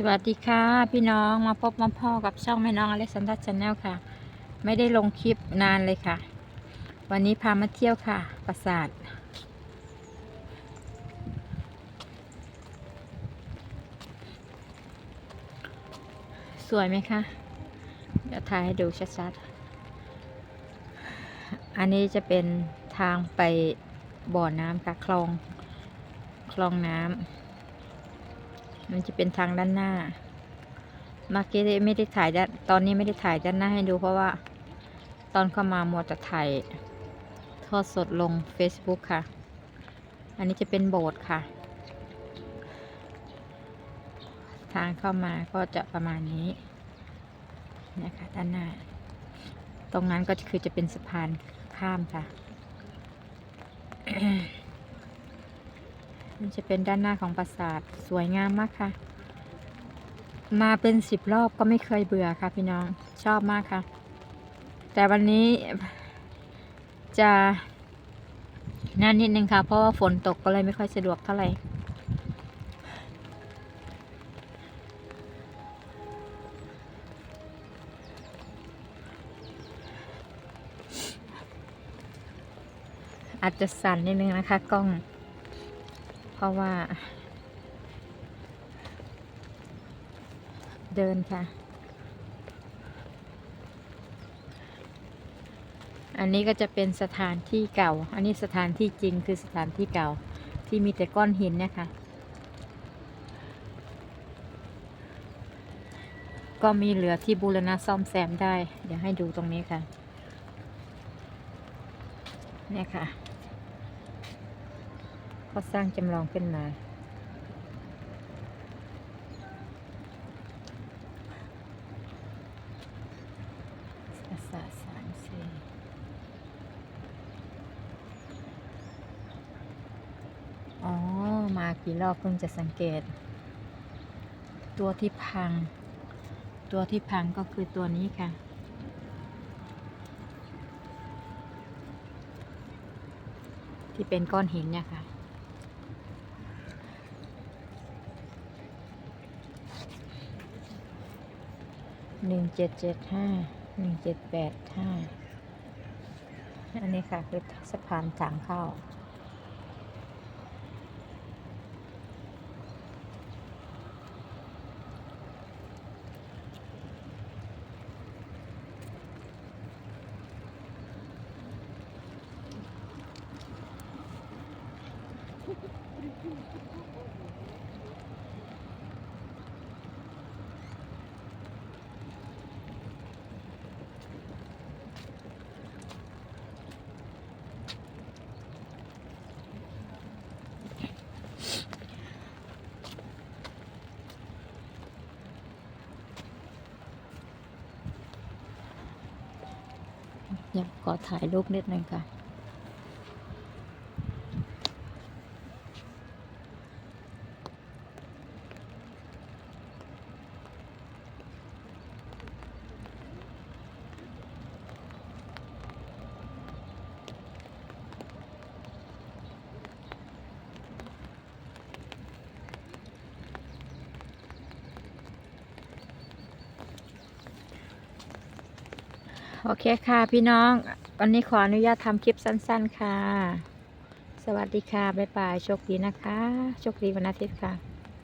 สวัสดีค่ะ พี่น้องมาพบมาพ่อกับช่องแม่น้องอเล็กซานดราชาแนลค่ะ ไม่ได้ลงคลิปนานเลยค่ะ วันนี้พามาเที่ยวค่ะ ปราสาท สวยไหมคะเดี๋ยวถ่ายให้ดูชัดๆ อันนี้จะเป็นทางไปบ่อน้ำค่ะ คลอง คลองน้ำ มันจะเป็นทางด้านหน้าเมื่อกี้ไม่ได้ถ่ายด้านตอนนี้ไม่ได้ถ่ายด้านหน้าให้ดูเพราะว่า ตอนเข้ามามัวแต่ถ่ายทอดสดลง Facebook ค่ะ อันนี้จะเป็นโบสถ์ค่ะ ทางเข้ามาก็จะประมาณนี้นะคะด้านหน้า ตรงนั้นก็คือจะเป็นสะพานข้ามค่ะ มันจะเป็นด้านหน้าของปราสาทสวยงามมากค่ะ มาเป็นสิบรอบก็ไม่เคยเบื่อค่ะพี่น้องชอบมากค่ะ แต่วันนี้จะนั่นนิดนึงค่ะ เพราะว่าฝนตกก็เลยไม่ค่อยสะดวกเท่าไหร่อาจจะสั่นนิดนึงนะคะกล้อง เพราะว่า เดินค่ะ อันนี้ก็จะเป็นสถานที่เก่า อันนี้สถานที่จริงคือสถานที่เก่าที่มีแต่ก้อนหินเนะคะ ก็มีเหลือที่บูรณะซ่อมแซมได้ เดี๋ยวให้ดูตรงนี้ค่ะ เนี่ยค่ะ เขาสร้างจำลองขึ้นมาภาษาสามสี่อ๋อ มากี่รอบเพิ่งจะสังเกต ตัวที่พัง ตัวที่พังก็คือตัวนี้ค่ะที่เป็นก้อนหินเนี่ยค่ะ หนึ่งเจ็ดเจ็ดห้าหนึ่งเจ็ดแปดห้าอันนี้ค่ะคือสะพานทางเข้า อ ยากขอถ่ายรูปนิดนึงค่ะ โอเคค่ะพี่น้อง วันนี้ขออนุญาตทำคลิปสั้น ๆ ค่ะ สวัสดีค่ะ บ๊ายบาย โชคดีนะคะ โชคดีวันอาทิตย์ค่ะ